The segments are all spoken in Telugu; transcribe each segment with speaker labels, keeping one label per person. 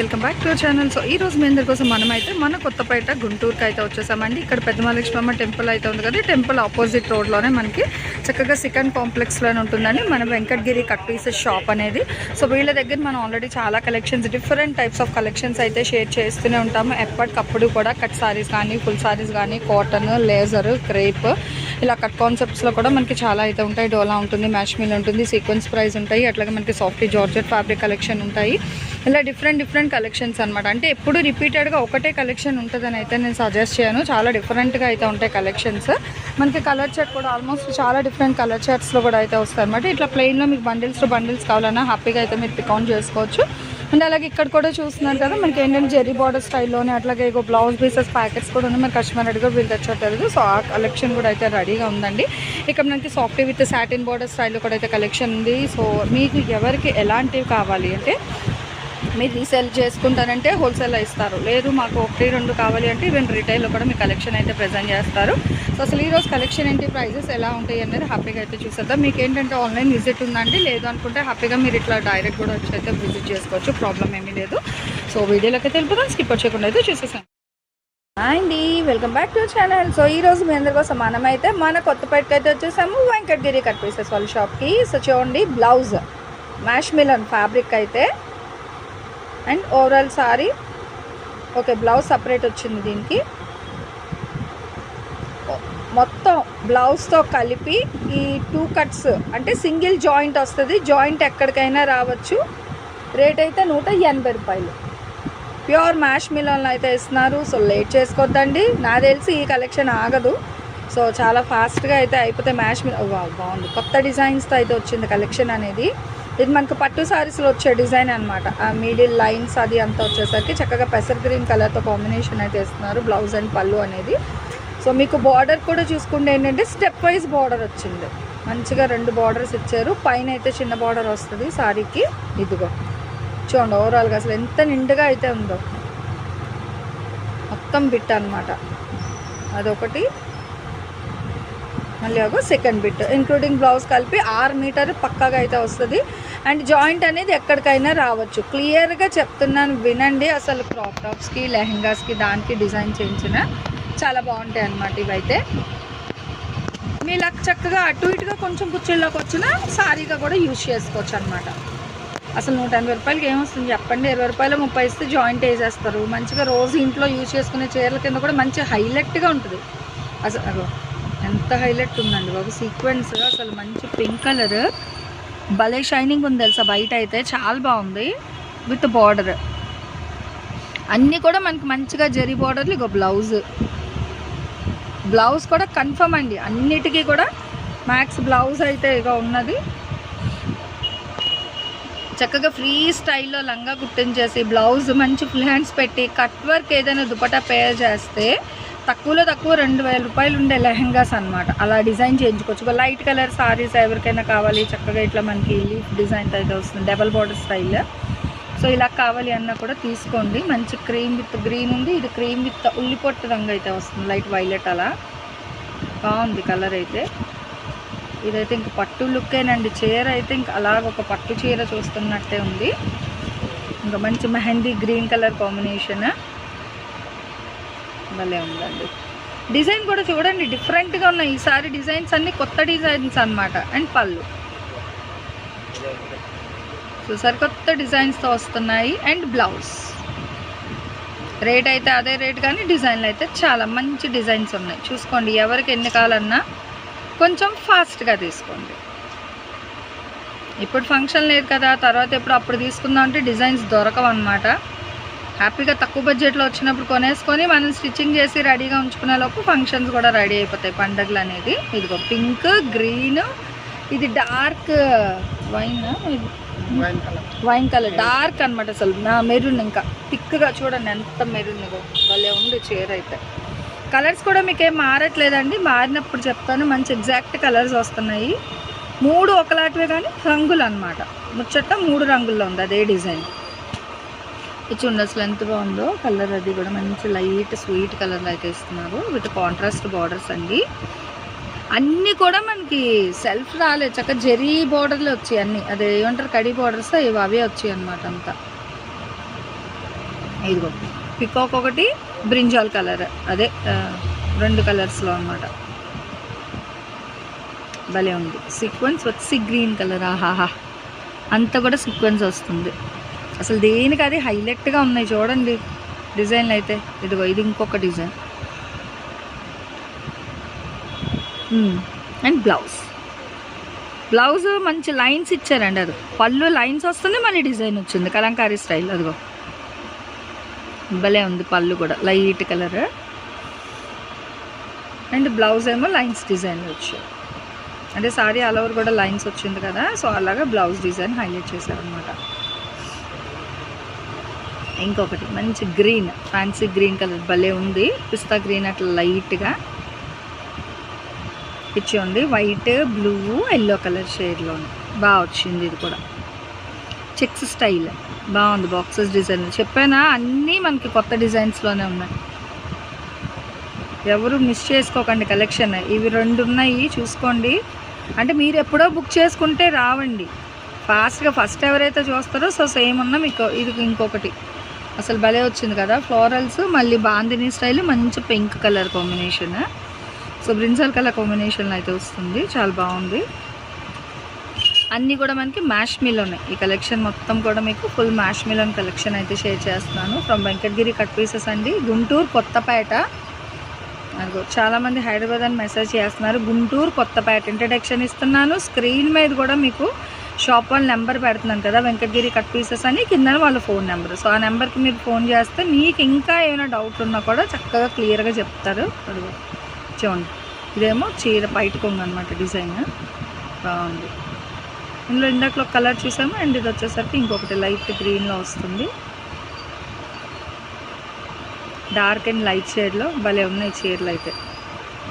Speaker 1: welcome back to our channel. So ఈ రోజు మీ అందరి కోసం మనమైతే మన కొత్తపేట గుంటూరుకి అయితే వచ్చేసామండి. ఇక్కడ పెద్ద మహాలక్ష్మమ్మ టెంపుల్ అయితే ఉంది కదా టెంపుల్ ఆపోజిట్ రోడ్లోనే మనకి చక్కగా సెకండ్ కాంప్లెక్స్లోనే ఉంటుందండి. మన వెంకటగిరి కట్ పీసెస్ షాప్ అనేది. సో వీళ్ళ దగ్గర మనం ఆల్రెడీ చాలా collections different types of collections అయితే షేర్ చేస్తూనే ఉంటాము. ఎప్పటికప్పుడు కూడా కట్ సారీస్ కానీ ఫుల్ సారీస్ కానీ కాటన్ లేజర్ క్రేప్ ఇలా కట్ కాన్సెప్ట్స్లో కూడా మనకి చాలా అయితే ఉంటాయి. డోలా ఉంటుంది మ్యాష్మీల్ ఉంటుంది సీక్వెన్స్ ప్రైస్ ఉంటాయి. అట్లాగే మనకి సాఫ్ట్ జార్జెట్ ఫ్యాబ్రిక్ కలెక్షన్ ఉంటాయి. ఇలా డిఫరెంట్ డిఫరెంట్ కలెక్షన్స్ అనమాట అంటే ఎప్పుడు రిపీటెడ్గా ఒకటే కలెక్షన్ ఉంటుందని అయితే నేను సజెస్ట్ చేయను. చాలా డిఫరెంట్గా అయితే ఉంటాయి కలెక్షన్స్ మనకి కలర్ చార్ట్ కూడా ఆల్మోస్ట్ చాలా డిఫరెంట్ కలర్ చార్ట్స్లో కూడా అయితే వస్తాయి అనమాట ఇట్లా ప్లెయిన్లో మీకు బండిల్స్ బండిల్స్ కావాలన్నా హ్యాపీగా అయితే మీరు పిక్ ఆన్ చేసుకోవచ్చు. అండ్ అలాగే ఇక్కడ కూడా చూస్తున్నారు కదా మనకి ఏంటంటే జెర్రీ బార్డర్ స్టైల్లోనే అట్లాగే ఇగో బ్లౌజ్ పీసెస్ ప్యాకెట్స్ కూడా ఉన్నాయి. మరి కస్టమర్ అడిగా వీళ్ళు తెచ్చట్లేదు సో ఆ కలెక్షన్ కూడా అయితే రెడీగా ఉందండి. ఇక్కడ మనకి సాఫ్ట్ విత్ సాటిన్ బార్డర్ స్టైల్లో కూడా అయితే కలెక్షన్ ఉంది. సో మీకు ఎవరికి ఎలాంటివి కావాలి అంటే మీరు రీసేల్ చేసుకుంటారంటే హోల్సేల్లో ఇస్తారు. లేదు మాకు ఒకటి రెండు కావాలి అంటే ఈవెన్ రిటైల్లో కూడా మీ కలెక్షన్ అయితే ప్రజెంట్ చేస్తారు. సో అసలు ఈరోజు కలెక్షన్ ఏంటి ప్రైజెస్ ఎలా ఉంటాయి అనేది హ్యాపీగా అయితే చూసేద్దాం. మీకు ఏంటంటే ఆన్లైన్ విజిట్ ఉందండి లేదు అనుకుంటే హ్యాపీగా మీరు ఇట్లా డైరెక్ట్ కూడా వచ్చి అయితే విజిట్ చేసుకోవచ్చు ప్రాబ్లం ఏమీ లేదు. సో వీడియోలోకి అయితే స్కిప్ వచ్చేయకుండా అయితే చూసేసాం అండి welcome back to channel. So ఈ రోజు మీ అందరి కోసం మనమైతే మన కొత్తపేటకి అయితే వచ్చేసాము వెంకటగిరి కట్ పీసెస్ వాళ్ళ షాప్కి. సో చూడండి బ్లౌజ్ మ్యాష్ మిలన్ ఫ్యాబ్రిక్ అయితే and overall saree okay blouse separate వచ్చింది దీనికి. మొత్తం బ్లౌజ్తో కలిపి ఈ టూ కట్స్ అంటే సింగిల్ జాయింట్ వస్తుంది. జాయింట్ ఎక్కడికైనా రావచ్చు. రేట్ అయితే నూట ఎనభై రూపాయలు. ప్యూర్ మ్యాష్ మిలన్లో అయితే ఇస్తున్నారు సో లేట్ చేసుకోవద్దండి నాకు తెలిసి ఈ కలెక్షన్ ఆగదు. సో చాలా ఫాస్ట్గా అయితే అయిపోతే మ్యాష్ మిల్ బాగుంది. కొత్త డిజైన్స్తో అయితే వచ్చింది కలెక్షన్ అనేది. ఇది మనకు పట్టు శారీస్లో వచ్చే డిజైన్ అనమాట ఆ మిడిల్ లైన్స్ అది అంతా వచ్చేసరికి చక్కగా పెసర్ గ్రీన్ కలర్తో కాంబినేషన్ అయితే ఇస్తున్నారు బ్లౌజ్ అండ్ పళ్ళు అనేది. సో మీకు బార్డర్ కూడా చూసుకుంటే ఏంటంటే స్టెప్ వైజ్ బార్డర్ వచ్చింది. మంచిగా రెండు బార్డర్స్ ఇచ్చారు. పైన అయితే చిన్న బార్డర్ వస్తుంది శారీకి ఇదిగో. చూడండి ఓవరాల్గా అసలు ఎంత నిండుగా అయితే ఉందో. మొత్తం బిట్ అనమాట అదొకటి. మళ్ళీ ఒక సెకండ్ బిట్ ఇంక్లూడింగ్ బ్లౌజ్ కలిపి ఆరు మీటర్ పక్కాగా అయితే వస్తుంది. అండ్ జాయింట్ అనేది ఎక్కడికైనా రావచ్చు. క్లియర్గా చెప్తున్నాను వినండి. అసలు క్రాప్ టాప్స్కి లెహెంగాస్కి దానికి డిజైన్ చేయించిన చాలా బాగుంటాయి అన్నమాట ఇవైతే. మీ లక్ చక్కగా అటు ఇటుగా కొంచెం కుర్చీల్లోకి వచ్చిన సారీగా కూడా యూజ్ చేసుకోవచ్చు అనమాట అసలు నూట ఎనభై రూపాయలకి ఏమొస్తుంది చెప్పండి? ఇరవై రూపాయలు ముప్పై ఇస్తే జాయింట్ వేసేస్తారు. మంచిగా రోజు ఇంట్లో యూజ్ చేసుకునే చీరల కింద కూడా మంచి హైలైట్గా ఉంటుంది. అసలు అగో ఎంత హైలైట్ ఉందండి బాబు. సీక్వెన్స్ అసలు మంచి పింక్ కలర్. భలే షైనింగ్ ఉంది తెలుసా బయట అయితే. చాలా బాగుంది. With border. అన్నీ కూడా మనకి మంచిగా జరీ బార్డర్లు ఇక బ్లౌజ్. బ్లౌజ్ కూడా కన్ఫర్మ్ అండి. అన్నిటికీ కూడా మ్యాక్స్ బ్లౌజ్ అయితే ఇక ఉన్నది. చక్కగా ఫ్రీ స్టైల్లో లంగా కుట్టించేసి బ్లౌజ్ మంచి ఫుల్ హ్యాండ్స్ పెట్టి కట్ వర్క్ ఏదైనా దుపట్టా పేర్ చేస్తే తక్కువలో తక్కువ రెండు వేల రూపాయలు ఉండే లెహంగాస్ అనమాట అలా డిజైన్ చేయించుకోవచ్చు. లైట్ కలర్ సారీస్ ఎవరికైనా కావాలి చక్కగా ఇట్లా మనకి లీఫ్ డిజైన్ అయితే వస్తుంది డబల్ బార్డర్ స్టైల్. సో ఇలా కావాలి అన్నా కూడా తీసుకోండి. మంచి క్రీమ్ విత్ గ్రీన్ ఉంది. ఇది క్రీమ్ విత్ ఉల్లిపొట్టు రంగు అయితే వస్తుంది లైట్ వైలెట్ అలా. బాగుంది కలర్ అయితే. ఇదైతే ఇంక పట్టు లుక్కేనండి. చీర అయితే ఇంక అలాగ ఒక పట్టు చీర చూస్తున్నట్టే ఉంది. ఇంకా మంచి మెహందీ గ్రీన్ కలర్ కాంబినేషన్. భలే ఉందండి. డిజైన్ కూడా చూడండి డిఫరెంట్గా ఉన్నాయి. ఈసారి డిజైన్స్ అన్నీ కొత్త డిజైన్స్ అనమాట అండ్ పళ్ళు. సో సరికొత్త డిజైన్స్తో వస్తున్నాయి. And blouse. రేట్ అయితే అదే రేట్ కానీ డిజైన్లు అయితే చాలా మంచి డిజైన్స్ ఉన్నాయి. చూసుకోండి ఎవరికి ఎన్ని కావాలన్నా కొంచెం ఫాస్ట్గా తీసుకోండి. ఇప్పుడు ఫంక్షన్ లేదు కదా తర్వాత ఎప్పుడు అప్పుడు తీసుకుందాం అంటే డిజైన్స్ దొరకవు అనమాట హ్యాపీగా తక్కువ బడ్జెట్లో వచ్చినప్పుడు కొనేసుకొని మనం స్టిచ్చింగ్ చేసి రెడీగా ఉంచుకునే లోపు ఫంక్షన్స్ కూడా రెడీ అయిపోతాయి పండగలు అనేది. ఇదిగో పింక్ గ్రీన్ ఇది dark wine wine colour. Dark అనమాట అసలు. నా మెరూన్ ఇంకా. థిక్గా చూడండి ఎంత మెరూన్ భలే ఉంది చీర అయితే. కలర్స్ కూడా మీకు ఏం మారట్లేదండి. మారినప్పుడు చెప్తాను మంచి ఎగ్జాక్ట్ కలర్స్ వస్తున్నాయి. మూడు ఒకలాంటివే కానీ రంగులు అనమాట ముచ్చట మూడు రంగుల్లో ఉంది అదే డిజైన్. చూడండి అసలు ఎంత బాగుందో కలర్ అది కూడా మంచి లైట్ స్వీట్ కలర్లో అయితే ఇస్తున్నారు విత్ కాంట్రాస్ట్ బార్డర్స్ అండి. అన్నీ కూడా మనకి సెల్ఫ్ రాలేదు. చక్క జెరీ బార్డర్లు వచ్చాయి అన్నీ. అదే ఏమంటారు? కడి బార్డర్స్ ఇవి అవే వచ్చాయి అనమాట అంతా. ఇదిగో పికాక్ ఒకటి బ్రింజాల్ కలర్ అదే రెండు కలర్స్లో అనమాట భలే ఉంది. సీక్వెన్స్ వచ్చి గ్రీన్ కలర్ ఆహాహా. అంతా కూడా సీక్వెన్స్ వస్తుంది. అసలు దేనికి అది హైలైట్గా ఉన్నాయి చూడండి. డిజైన్లు అయితే. ఇదిగో ఇది ఇంకొక డిజైన్. And blouse. బ్లౌజ్ మంచి లైన్స్ ఇచ్చారండి అది. పళ్ళు లైన్స్ వస్తుంది మళ్ళీ డిజైన్ వచ్చింది. కలంకారీ స్టైల్ అదిగో. భలే ఉంది పళ్ళు కూడా. Light colour. అండ్ బ్లౌజ్ ఏమో లైన్స్ డిజైన్ వచ్చాయి. అంటే సారీ ఆల్ ఓవర్ కూడా లైన్స్ వచ్చింది కదా. సో అలాగా బ్లౌజ్ డిజైన్ హైలైట్ చేశారనమాట ఇంకొకటి మంచి గ్రీన్ ఫ్యాన్సీ గ్రీన్ కలర్ భలే ఉంది. పిస్తా గ్రీన్ అట్లా లైట్గా ఇచ్చి వైట్ బ్లూ ఎల్లో కలర్ షేడ్లో బాగా వచ్చింది ఇది కూడా. చెక్స్ స్టైల్ బాగుంది బాక్సెస్ డిజైన్ చెప్పానా? అన్నీ మనకి కొత్త డిజైన్స్లోనే ఉన్నాయి. ఎవరు మిస్ చేసుకోకండి కలెక్షన్ ఇవి రెండు ఉన్నాయి చూసుకోండి. అంటే మీరు ఎప్పుడో బుక్ చేసుకుంటే రావండి. ఫాస్ట్గా ఫస్ట్ ఎవరైతే చూస్తారో సో సేమ్ ఉన్న మీకు ఇది ఇంకొకటి. అసలు భలే వచ్చింది కదా. ఫ్లోరల్స్ మళ్ళీ బాందిని స్టైల్ మంచి pink colour combination. So brinjal colour కాంబినేషన్లో అయితే వస్తుంది. చాలా బాగుంది. అన్నీ కూడా మనకి మ్యాష్ మిల్ ఉన్నాయి ఈ కలెక్షన్ మొత్తం కూడా మీకు ఫుల్ మ్యాష్ మిలోన్ కలెక్షన్ అయితే షేర్ చేస్తున్నాను. ఫ్రమ్ వెంకటగిరి కట్ పీసెస్ అండి. గుంటూరు కొత్తపేట. అదిగో చాలామంది హైదరాబాద్ అని మెసేజ్ చేస్తున్నారు. గుంటూరు కొత్తపేట. ఇంట్రడక్షన్ ఇస్తున్నాను. స్క్రీన్ మీద కూడా మీకు షాప్ వాళ్ళ నెంబర్ పెడుతున్నాను కదా వెంకటగిరి కట్ పీసెస్ అని కింద వాళ్ళ ఫోన్ నెంబర్ సో ఆ నెంబర్కి మీరు ఫోన్ చేస్తే మీకు ఇంకా ఏమైనా డౌట్ ఉన్నా కూడా చక్కగా క్లియర్గా చెప్తారు. చూడండి. ఇదేమో చీర బయట కొంగు అనమాట డిజైన్ బాగుంది. ఇందులో ఇందాకలో కలర్ చూసాము అండ్ ఇది వచ్చేసరికి ఇంకొకటి లైట్ గ్రీన్లో వస్తుంది. డార్క్ అండ్ లైట్ షేడ్లో భలే ఉన్నాయి చీరలు అయితే.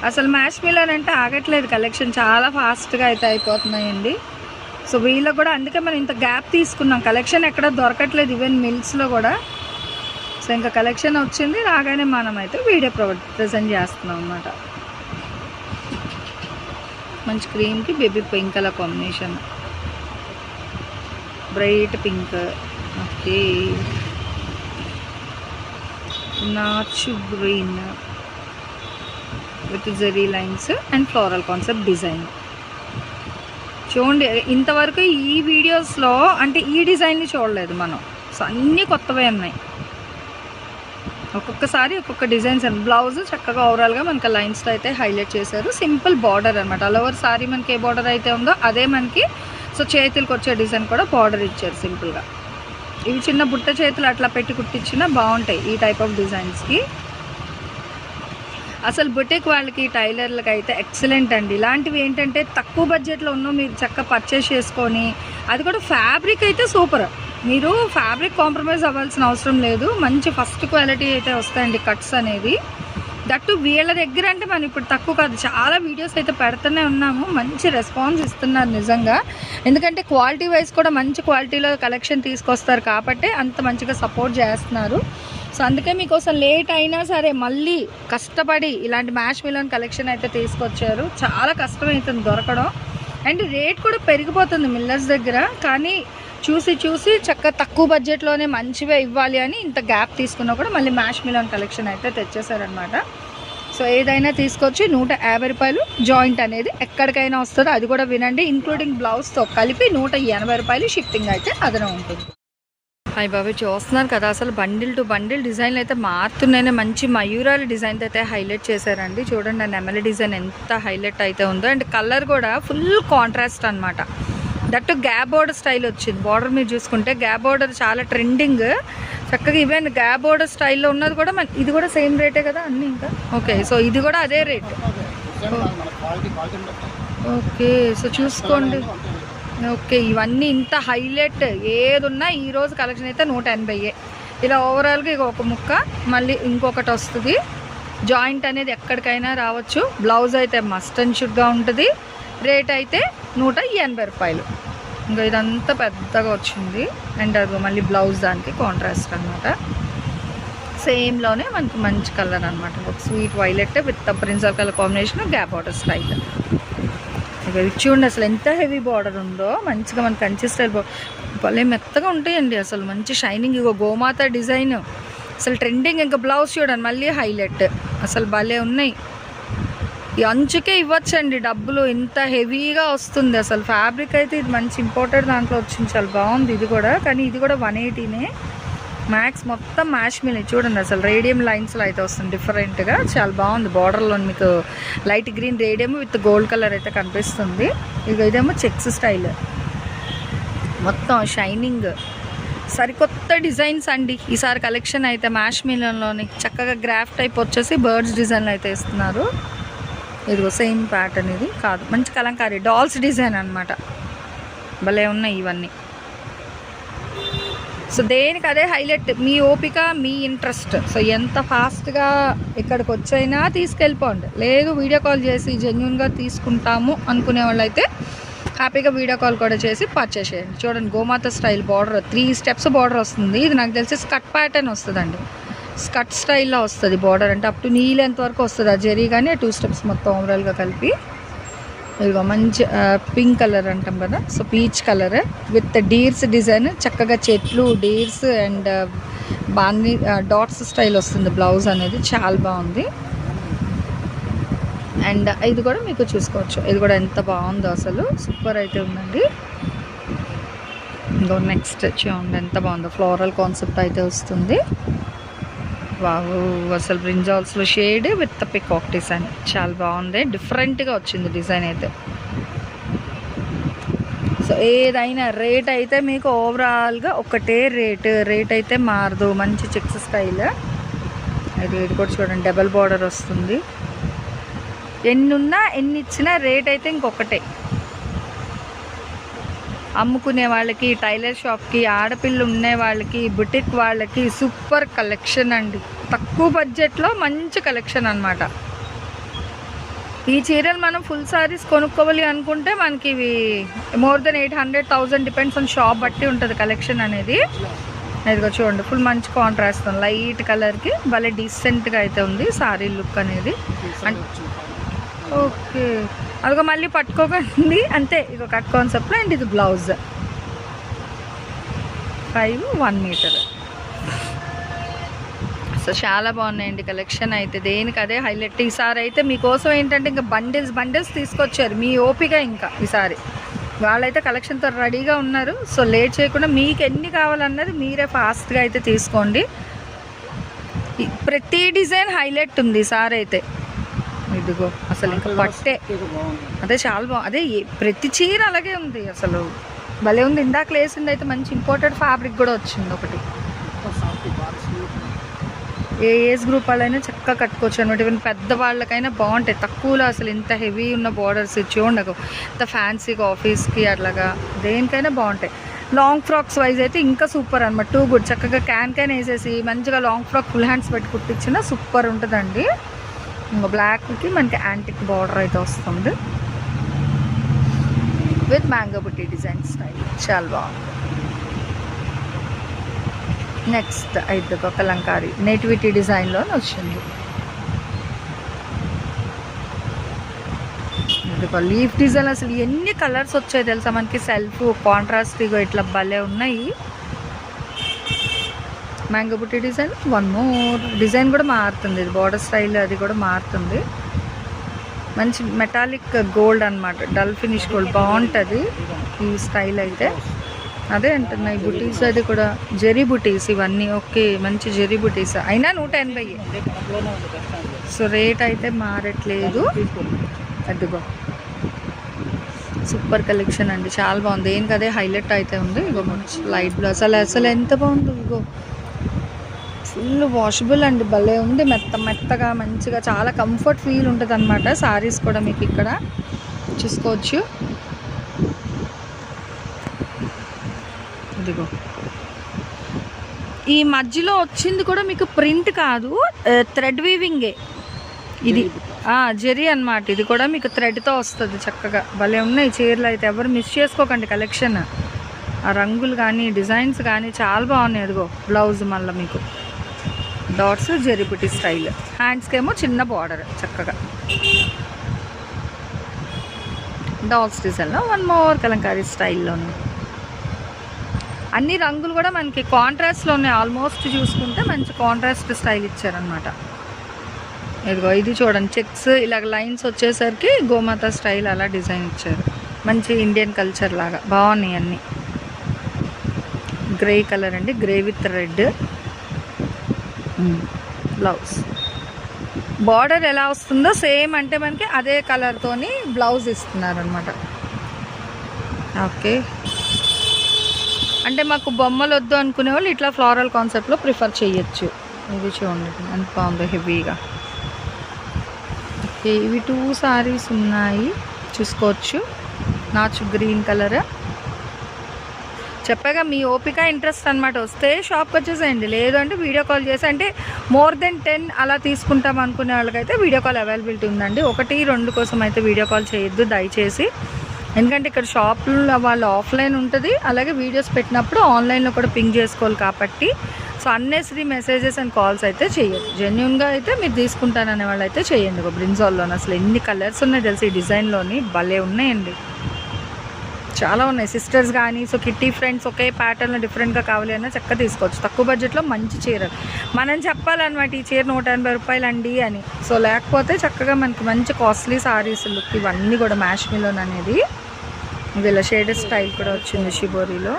Speaker 1: అసలు మ్యాష్ మిలన్ అంటే ఆగట్లేదు కలెక్షన్ చాలా ఫాస్ట్గా అయితే అయిపోతున్నాయండి. సో వీళ్ళకి కూడా అందుకే మనం ఇంత గ్యాప్ తీసుకున్నాం. కలెక్షన్ ఎక్కడ దొరకట్లేదు ఈవెన్ మిల్స్లో కూడా. సో ఇంకా కలెక్షన్ వచ్చింది రాగానే మనం అయితే వీడియో ప్రొవైడ్ ప్రజెంట్ చేస్తున్నాం అనమాట మంచి క్రీమ్కి బేబీ పింక్ అలా కాంబినేషన్ బ్రైట్ పింక్ ఓకే. నాచు green with zari lines and floral concept design చూడండి ఇంతవరకు ఈ వీడియోస్లో అంటే ఈ డిజైన్ని చూడలేదు మనం. అన్నీ కొత్తవే ఉన్నాయి. ఒక్కొక్కసారి ఒక్కొక్క డిజైన్స్ అండ్ బ్లౌజ్ చక్కగా ఓవరాల్గా మనకి లైన్స్తో అయితే హైలైట్ చేశారు. సింపుల్ బార్డర్ అనమాట అల్ ఓవర్ సారీ మనకి ఏ బార్డర్ అయితే ఉందో అదే మనకి సో చేతులకు వచ్చే డిజైన్ కూడా బార్డర్ ఇచ్చారు సింపుల్గా. ఇవి చిన్న బుట్ట చేతులు అట్లా పెట్టి కుట్టించినా బాగుంటాయి ఈ టైప్ ఆఫ్ డిజైన్స్కి అసలు బుటెక్ వాళ్ళకి టైలర్లకి అయితే ఎక్సలెంట్ అండి. ఇలాంటివి ఏంటంటే తక్కువ బడ్జెట్లో ఉన్న మీరు చక్కగా పర్చేస్ చేసుకొని అది కూడా ఫ్యాబ్రిక్ అయితే సూపర్ మీరు ఫ్యాబ్రిక్ కాంప్రమైజ్ అవ్వాల్సిన అవసరం లేదు. మంచి ఫస్ట్ క్వాలిటీ అయితే వస్తాయండి కట్స్ అనేది దట్టు వీళ్ళ దగ్గర అంటే మనం ఇప్పుడు తక్కువ కాదు. చాలా వీడియోస్ అయితే పెడుతూనే ఉన్నాము. మంచి రెస్పాన్స్ ఇస్తున్నారు నిజంగా. ఎందుకంటే క్వాలిటీ వైజ్ కూడా మంచి క్వాలిటీలో కలెక్షన్ తీసుకొస్తారు కాబట్టి అంత మంచిగా సపోర్ట్ చేస్తున్నారు. సో అందుకే మీకోసం లేట్ అయినా సరే మళ్ళీ కష్టపడి ఇలాంటి మ్యాష్ మిలోన్ కలెక్షన్ అయితే తీసుకొచ్చారు. చాలా కష్టమవుతుంది దొరకడం. అండ్ రేట్ కూడా పెరిగిపోతుంది మిల్లర్స్ దగ్గర. కానీ చూసి చూసి చక్కగా తక్కువ బడ్జెట్లోనే మంచివే ఇవ్వాలి అని ఇంత గ్యాప్ తీసుకున్నా కూడా మళ్ళీ మ్యాష్ మిలోన్ కలెక్షన్ అయితే తెచ్చేసారనమాట సో ఏదైనా తీసుకొచ్చి నూట యాభై రూపాయలు జాయింట్ అనేది ఎక్కడికైనా వస్తుందో. అది కూడా వినండి. ఇంక్లూడింగ్ బ్లౌజ్తో కలిపి నూట ఎనభై రూపాయలు షిఫ్టింగ్ అయితే అదనం ఉంటుంది. హాయ్ బాబు చూస్తున్నారు కదా అసలు బండిల్ టు బండిల్ డిజైన్లు అయితే మారుతున్నాయి మంచి మయూరాల డిజైన్ అయితే హైలైట్ చేశారండి. చూడండి ఆ నెమలి డిజైన్ ఎంత హైలైట్ అయితే ఉందో. అండ్ కలర్ కూడా ఫుల్ కాంట్రాస్ట్ అనమాట దట్టు గ్యాప్ బోర్డర్ స్టైల్ వచ్చింది. బార్డర్ మీరు చూసుకుంటే గ్యాప్ బోర్డర్ చాలా ట్రెండింగ్. చక్కగా ఈవెన్ గ్యాప్ బోర్డర్ స్టైల్లో ఉన్నది కూడా మన ఇది కూడా సేమ్ రేటే కదా అన్నీ ఇంకా? ఓకే సో ఇది కూడా అదే రేట్. ఓకే సో చూసుకోండి. ఓకే ఇవన్నీ ఇంత హైలైట్ ఏదున్నా ఈరోజు కలెక్షన్ అయితే నూట ఎనభైయే ఇలా ఓవరాల్గా ఇక ఒక ముక్క మళ్ళీ ఇంకొకటి వస్తుంది. జాయింట్ అనేది ఎక్కడికైనా రావచ్చు. బ్లౌజ్ అయితే మస్ట్ అండ్ షుడ్గా ఉంటుంది. రేట్ అయితే నూట ఎనభై రూపాయలు. ఇంకా ఇదంతా పెద్దగా వచ్చింది. అండ్ అది మళ్ళీ బ్లౌజ్ దానికి కాంట్రాస్ట్ అనమాట సేమ్లోనే మనకి మంచి కలర్ అనమాట ఒక sweet violet with brinjal colour combination gap border style ఇక ఇది చూడండి అసలు ఎంత హెవీ బార్డర్ ఉందో మంచిగా మన కంచి స్టైల్ భలే మెత్తగా ఉంటాయండి అసలు మంచి షైనింగ్ ఇగో గోమాత డిజైన్. అసలు ట్రెండింగ్ ఇంకా బ్లౌజ్ చూడండి మళ్ళీ హైలైట్ అసలు భలే ఉన్నాయి. ఈ అంచుకే ఇవ్వచ్చండి డబ్బులు ఇంత హెవీగా వస్తుంది. అసలు ఫ్యాబ్రిక్ అయితే ఇది మంచి ఇంపార్టెంట్ దాంట్లో వచ్చింది చాలా బాగుంది ఇది కూడా. కానీ ఇది కూడా వన్ ఎయిటీనే మ్యాక్స్ మొత్తం మ్యాష్ చూడండి అసలు. రేడియం లైన్స్లో అయితే వస్తుంది. డిఫరెంట్గా చాలా బాగుంది. బార్డర్లో మీకు light green radium with gold colour అయితే కనిపిస్తుంది. ఇక ఇదేమో చెక్స్ స్టైల్ మొత్తం షైనింగ్ సరికొత్త డిజైన్స్ అండి. ఈసారి కలెక్షన్ అయితే మ్యాష్ మిలన్లోని చక్కగా గ్రాఫ్ టైప్ వచ్చేసి బర్డ్స్ డిజైన్లు అయితే ఇస్తున్నారు. ఇదిగో సేమ్ ప్యాటర్న్ ఇది. కాదు. మంచి కలంకారీ. డాల్స్ డిజైన్ అన్నమాట. భలే ఉన్నాయి ఇవన్నీ. సో దేనికి అదే హైలైట్ మీ ఓపిక మీ ఇంట్రెస్ట్. సో ఎంత ఫాస్ట్గా ఇక్కడికి వచ్చైనా తీసుకెళ్ళిపోండి. లేదు వీడియో కాల్ చేసి జెన్యున్గా తీసుకుంటాము అనుకునే వాళ్ళైతే హ్యాపీగా వీడియో కాల్ కూడా చేసి పర్చేస్ చేయండి చూడండి గోమాత style border three steps border వస్తుంది. ఇది నాకు తెలిసి స్కట్ ప్యాటర్న్ వస్తుందండి. స్కట్ స్టైల్లో వస్తుంది బార్డర్. అంటే అప్ టు నీ లెంత్ వరకు వస్తుంది ఆ జరీ కానీ టూ స్టెప్స్ మొత్తం ఓవరాల్గా కలిపి. ఇదిగో మంచి పింక్ కలర్ అంటాం కదా? So peach colour. With deers design. చక్కగా చెట్లు డీర్స్ అండ్ బాన్ని డాట్స్ స్టైల్ వస్తుంది బ్లౌజ్ అనేది. చాలా బాగుంది. అండ్ ఇది కూడా మీకు చూసుకోవచ్చు. ఇది కూడా ఎంత బాగుందో అసలు. సూపర్ అయితే ఉందండి. ఇంకో నెక్స్ట్ చూడండి ఎంత బాగుందో. ఫ్లోరల్ కాన్సెప్ట్ అయితే వస్తుంది. వావు అసలు బ్రింజాల్స్లో షేడ్ విత్ పికాక్ డిజైన్ చాలా బాగుంది. డిఫరెంట్గా వచ్చింది డిజైన్ అయితే. సో ఏదైనా రేట్ అయితే మీకు ఓవరాల్గా ఒకటే రేట్ రేట్ అయితే మారదు. మంచి చెక్స్ స్టైల్ రేట్ కూడా చూడండి. డబల్ బార్డర్ వస్తుంది. ఎన్ని ఉన్నా ఎన్ని ఇచ్చినా రేట్ అయితే ఇంకొకటే. అమ్ముకునే వాళ్ళకి టైలర్ షాప్కి ఆడపిల్లలు ఉండే వాళ్ళకి బుటిక్ వాళ్ళకి సూపర్ కలెక్షన్ అండి. తక్కువ బడ్జెట్లో మంచి కలెక్షన్ అన్నమాట. ఈ చీరలు మనం ఫుల్ సారీస్ కొనుక్కోవాలి అనుకుంటే మనకి ఇవి more than eight hundred thousand depends on shop బట్టి ఉంటుంది కలెక్షన్ అనేది. ఇదిగో చూడండి ఫుల్ మంచి కాంట్రాస్ట్ ఉంది. లైట్ కలర్కి భలే డీసెంట్గా అయితే ఉంది సారీ లుక్ అనేది. ఓకే. అదిగో మళ్ళీ పట్టుకోకండి. అంతే ఇక కట్ కాన్సెప్ట్లో అండ్ ఇది blouse five one metre so చాలా బాగున్నాయండి కలెక్షన్ అయితే. దేనికి అదే హైలైట్ ఈసారి అయితే మీకోసం ఏంటంటే ఇంకా బండిల్స్ బండిల్స్ తీసుకొచ్చారు. మీ ఓపిక ఇంకా ఈసారి వాళ్ళైతే కలెక్షన్తో రెడీగా ఉన్నారు. సో లేట్ చేయకుండా మీకు ఎన్ని కావాలన్నది మీరే ఫాస్ట్గా అయితే తీసుకోండి. ప్రతి డిజైన్ హైలైట్ ఉంది ఈసారి అయితే. ఇదిగో అసలు ఇంకా పట్టే. అదే చాలా బాగుంది అదే ప్రతి చీర అలాగే ఉంది అసలు. భలే ఉంది. ఇందాక లేసింది అయితే మంచి ఇంపోర్టెడ్ ఫ్యాబ్రిక్ కూడా వచ్చింది ఒకటి. ఏ ఏజ్ గ్రూప్ వాళ్ళైనా చక్కగా కట్టుకోవచ్చు అనమాట ఈవెన్ పెద్ద వాళ్ళకైనా బాగుంటాయి. తక్కువలో అసలు ఇంత హెవీ ఉన్న బార్డర్స్ చూడండి ఇంత ఫ్యాన్సీగా ఆఫీస్కి అట్లాగా దేనికైనా బాగుంటాయి. లాంగ్ ఫ్రాక్స్ వైజ్ అయితే ఇంకా సూపర్ అనమాట టూ గుడ్ చక్కగా క్యాన్ క్యాన్ వేసేసి మంచిగా లాంగ్ ఫ్రాక్ ఫుల్ హ్యాండ్స్ పెట్టి కుట్టించిన సూపర్ ఉంటుందండి. ఇంకా బ్లాక్కి మనకి యాంటిక్ బార్డర్ అయితే వస్తుంది విత్ మ్యాంగో బుట్టి డిజైన్ స్టైల్ చాలా బాగుంది నెక్స్ట్ అయితే ఒక కలంకారీ నేటివిటీ డిజైన్లో వచ్చింది ఇదిగో లీఫ్ డిజైన్ అసలు ఎన్ని కలర్స్ వచ్చాయి తెలుసా మనకి సెల్ఫ్ కాంట్రాస్ట్ ఇగో ఇట్లా భలే ఉన్నాయి మ్యాంగో బుట్టి డిజైన్ వన్ మోర్ డిజైన్ కూడా మారుతుంది. ఇది బార్డర్ స్టైల్ అది కూడా మారుతుంది. మంచి మెటాలిక్ గోల్డ్ అన్నమాట. డల్ ఫినిష్ గోల్డ్ బాగుంటుంది ఈ స్టైల్ అయితే. అదే అంటున్నాయి బుటీస్ అది కూడా. జెరీ బుటీస్ ఇవన్నీ. ఓకే మంచి జెరీ బుటీస్ అయినా నూట ఎనభై. సో రేట్ అయితే మారట్లేదు. అదిగో. సూపర్ కలెక్షన్ అండి. చాలా బాగుంది. ఏం కదే? హైలైట్ అయితే ఉంది. ఇగో మంచి లైట్ బ్లూ అసలు అసలు ఎంత బాగుంది ఇగో. ఫుల్ వాషబుల్ అండి భలే ఉంది. మెత్త మెత్తగా మంచిగా చాలా కంఫర్ట్ ఫీల్ ఉంటుంది అనమాట శారీస్ కూడా మీకు ఇక్కడ. చూసుకోవచ్చు. ఇదిగో. ఈ మధ్యలో వచ్చింది కూడా మీకు ప్రింట్ కాదు థ్రెడ్ వీవింగే ఇది ఆ, జెరీ అన్నమాట. ఇది కూడా మీకు థ్రెడ్తో వస్తుంది చక్కగా. భలే ఉన్నాయి చీరలు అయితే. ఎవరు మిస్ చేసుకోకండి కలెక్షన్ ఆ రంగులు కానీ డిజైన్స్ కానీ చాలా బాగున్నాయి. అదిగో బ్లౌజ్ మళ్ళీ మీకు. డాట్స్ జెరిబుటి స్టైల్. హ్యాండ్స్కి ఏమో చిన్న బార్డర్ చక్కగా. డాట్స్ డిజైన్లో వన్ మోర్ కలంకారీ స్టైల్లోనే అన్ని రంగులు కూడా మనకి కాంట్రాస్ట్లోనే ఉన్నాయి ఆల్మోస్ట్ చూసుకుంటే మంచి కాంట్రాస్ట్ స్టైల్ ఇచ్చారనమాట ఇదిగో ఇది చూడండి చెక్స్ ఇలాగ లైన్స్ వచ్చేసరికి గోమాత స్టైల్ అలా డిజైన్ ఇచ్చారు. మంచి ఇండియన్ కల్చర్ లాగా బాగున్నాయి అన్నీ. గ్రే కలర్ అండి grey with red blouse. Border ఎలా వస్తుందో సేమ్ అంటే మనకి అదే కలర్తోని బ్లౌజ్ ఇస్తున్నారు అనమాట ఓకే. అంటే మాకు బొమ్మలు వద్దు అనుకునే వాళ్ళు ఇట్లా ఫ్లోరల్ కాన్సెప్ట్లో ప్రిఫర్ చేయొచ్చు. ఇది చూడండి. ఎంత బాగుంది హెవీగా ఓకే ఇవి టూ సారీస్ ఉన్నాయి. చూసుకోవచ్చు. నాచు గ్రీన్ కలర్ చెప్పగా మీ ఓపిక ఇంట్రెస్ట్ అనమాట వస్తే షాప్కి వచ్చేసేయండి. లేదు అంటే వీడియో కాల్ చేసి అంటే మోర్ దెన్ టెన్ అలా తీసుకుంటాం అనుకునే వాళ్ళకైతే వీడియో కాల్ అవైలబిలిటీ ఉందండి. ఒకటి రెండు కోసం అయితే వీడియో కాల్ చేయొద్దు దయచేసి. ఎందుకంటే ఇక్కడ షాప్లో వాళ్ళు ఆఫ్లైన్ ఉంటుంది. అలాగే వీడియోస్ పెట్టినప్పుడు ఆన్లైన్లో కూడా పింక్ చేసుకోవాలి కాబట్టి. So unnecessary messages and calls అయితే చేయొద్దు. జెన్యున్గా అయితే మీరు తీసుకుంటాననే వాళ్ళు అయితే చేయండి. ఒక బ్రిన్జాల్లోని. అసలు ఎన్ని కలర్స్ ఉన్నాయి తెలిసి ఈ డిజైన్లోని? భలే ఉన్నాయండి. చాలా ఉన్నాయి. సిస్టర్స్ కానీ సో కిట్టి ఫ్రెండ్స్ ఒకే ప్యాటర్న్లో డిఫరెంట్గా కావాలి అన్నా చక్కగా తీసుకోవచ్చు. తక్కువ బడ్జెట్లో మంచి చీరలు. మనం చెప్పాలన్నమాట ఈ చీర నూట ఎనభై రూపాయలు అండి అని. సో లేకపోతే చక్కగా మనకి మంచి కాస్ట్లీ సారీస్ లుక్ ఇవన్నీ కూడా మ్యాష్ మిలోన్ అనేది. వీళ్ళ షేడ్ స్టైల్ కూడా వచ్చింది షిబోరీలో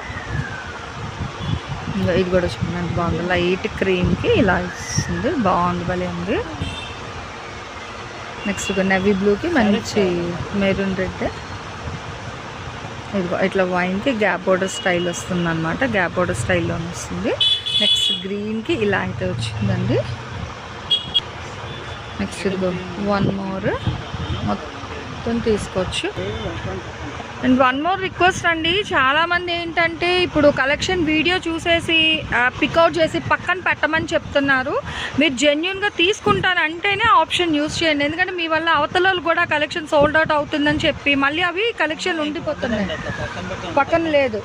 Speaker 1: ఇంకా ఇది కూడా చూడండి బాగుంది. లైట్ క్రీమ్కి ఇలా ఇస్తుంది. బాగుంది భలే ఉంది. నెక్స్ట్ నెవీ బ్లూకి మంచి మెరూన్ రెడ్ ఇదిగో ఇట్లా వైన్కి గ్యాప్ బోర్డర్ స్టైల్ వస్తుంది అనమాట గ్యాప్ బోర్డర్ స్టైల్లో వస్తుంది. నెక్స్ట్ గ్రీన్కి ఇలా అయితే వచ్చిందండి. నెక్స్ట్ ఇదిగో వన్ మోర్ మొత్తం తీసుకోవచ్చు. అండ్ వన్ మోర్ రిక్వెస్ట్ అండి. చాలామంది ఏంటంటే ఇప్పుడు కలెక్షన్ వీడియో చూసేసి పికౌట్ చేసి పక్కన పెట్టమని చెప్తున్నారు. మీరు జెన్యున్గా తీసుకుంటానంటేనే ఆప్షన్ యూస్ చేయండి. ఎందుకంటే మీ వల్ల అవతల కూడా కలెక్షన్ సోల్డ్ అవుట్ అవుతుందని చెప్పి మళ్ళీ అవి కలెక్షన్ ఉండిపోతున్నాయి.
Speaker 2: పక్కన
Speaker 1: లేదు.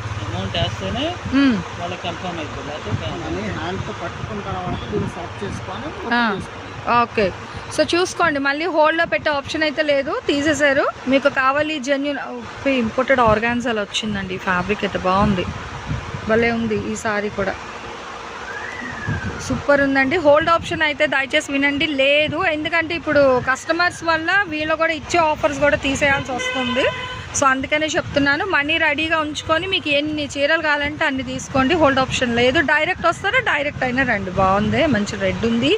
Speaker 1: ఓకే సో చూసుకోండి మళ్ళీ హోల్డ్లో పెట్టే ఆప్షన్ అయితే లేదు. తీసేశారు. మీకు కావాలి జెన్యున్ ఇంపోర్టెడ్ ఆర్గాన్జాలు వచ్చిందండి. ఫ్యాబ్రిక్ అయితే బాగుంది. భలే ఉంది ఈ సారీ కూడా. సూపర్ ఉందండి. హోల్డ్ ఆప్షన్ అయితే దయచేసి వినండి. లేదు. ఎందుకంటే ఇప్పుడు కస్టమర్స్ వల్ల వీళ్ళు కూడా ఇచ్చే ఆఫర్స్ కూడా తీసేయాల్సి వస్తుంది. సో అందుకనే చెప్తున్నాను మనీ రెడీగా ఉంచుకొని మీకు ఎన్ని చీరలు కావాలంటే అన్ని తీసుకోండి హోల్డ్ ఆప్షన్ లేదు. డైరెక్ట్ వస్తారా? డైరెక్ట్ అయినా రండి. బాగుంది మంచి రెడ్ ఉంది.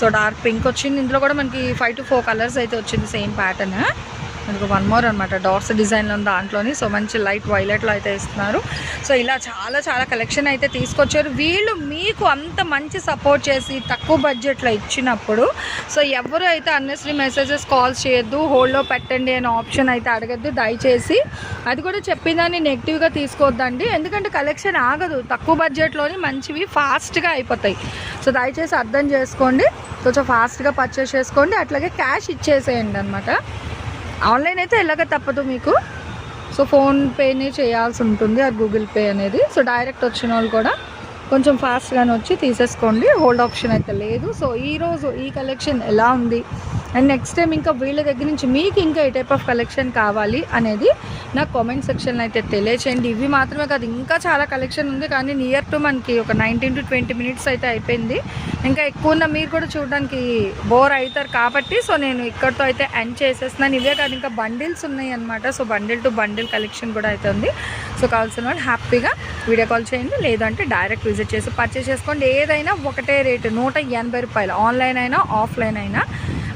Speaker 1: సో డార్క్ పింక్ వచ్చింది. ఇందులో కూడా మనకి ఫైవ్ టు ఫోర్ కలర్స్ అయితే వచ్చింది సేమ్ ప్యాటర్న్ మనకు వన్ మోర్ అనమాట డాట్స్ డిజైన్లో ఉంది దాంట్లోని. సో మంచి లైట్ వైలెట్లో అయితే ఇస్తున్నారు. సో ఇలా చాలా చాలా కలెక్షన్ అయితే తీసుకొచ్చారు. వీళ్ళు మీకు అంత మంచి సపోర్ట్ చేసి తక్కువ బడ్జెట్లో ఇచ్చినప్పుడు సో ఎవరు అయితే అన్నెసరీ మెసేజెస్ కాల్స్ చేయొద్దు హోల్డ్లో పెట్టండి అనే ఆప్షన్ అయితే అడగద్దు దయచేసి. అది కూడా చెప్పిందాన్ని నెగిటివ్గా తీసుకోవద్దండి. ఎందుకంటే కలెక్షన్ ఆగదు. తక్కువ బడ్జెట్లోని మంచివి ఫాస్ట్గా అయిపోతాయి. సో దయచేసి అర్థం చేసుకోండి. కొంచెం ఫాస్ట్గా పర్చేస్ చేసుకోండి. అట్లాగే క్యాష్ ఇచ్చేసేయండి అనమాట ఆన్లైన్ అయితే ఎలాగ తప్పదు మీకు? సో ఫోన్పేనే చేయాల్సి ఉంటుంది ఆ గూగుల్ పే అనేది. సో డైరెక్ట్ వచ్చిన వాళ్ళు కూడా కొంచెం ఫాస్ట్గానే వచ్చి తీసేసుకోండి. హోల్డ్ ఆప్షన్ అయితే లేదు. సో ఈరోజు ఈ కలెక్షన్ ఎలా ఉంది? అండ్ నెక్స్ట్ టైం ఇంకా వీళ్ళ దగ్గర నుంచి మీకు ఇంకా ఏ టైప్ ఆఫ్ కలెక్షన్ కావాలి అనేది నాకు కామెంట్ సెక్షన్లో అయితే తెలియచేయండి. ఇవి మాత్రమే కాదు ఇంకా చాలా కలెక్షన్ ఉంది. కానీ నియర్ టు మనకి ఒక నైన్టీన్ టు ట్వంటీ మినిట్స్ అయితే అయిపోయింది. ఇంకా ఎక్కువ ఉన్న మీరు కూడా చూడడానికి బోర్ అవుతారు కాబట్టి సో నేను ఇక్కడితో అయితే ఎండ్ చేసేస్తున్నాను. ఇవే కాదు ఇంకా బండిల్స్ ఉన్నాయి అనమాట so bundle to bundle collection కూడా అయితే ఉంది. సో కావాల్సిన వాళ్ళు హ్యాపీగా వీడియో కాల్ చేయండి. లేదంటే డైరెక్ట్ విజిట్ చేసి పర్చేస్ చేసుకోండి. ఏదైనా ఒకటే రేటు నూట ఎనభై రూపాయలు. ఆన్లైన్ అయినా ఆఫ్లైన్ అయినా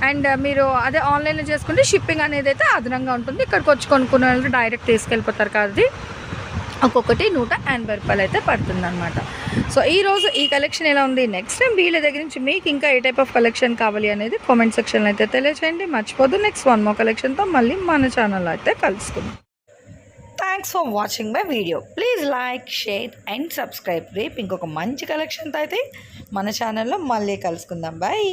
Speaker 1: అండ్ మీరు అదే ఆన్లైన్లో చేసుకుంటే షిప్పింగ్ అనేది అయితే అదనంగా ఉంటుంది. ఇక్కడికి వచ్చి కొనుక్కునే వాళ్ళు డైరెక్ట్ తీసుకెళ్ళిపోతారు కాబట్టి ఒక్కొక్కటి నూట ఎనభై రూపాయలు అయితే పడుతుంది అనమాట సో ఈ రోజు ఈ కలెక్షన్ ఎలా ఉంది? నెక్స్ట్ టైం వీళ్ళ దగ్గర నుంచి మీకు ఇంకా ఏ టైప్ ఆఫ్ కలెక్షన్ కావాలి అనేది కామెంట్ సెక్షన్లో అయితే తెలియచేయండి. మర్చిపోదు నెక్స్ట్ వన్ మో కలెక్షన్తో మళ్ళీ మన ఛానల్లో అయితే కలుసుకుందాం.
Speaker 3: Thanks for watching my video please like share and subscribe రేపు ఇంకొక మంచి కలెక్షన్తో అయితే మన ఛానల్లో మళ్ళీ కలుసుకుందాం. బాయ్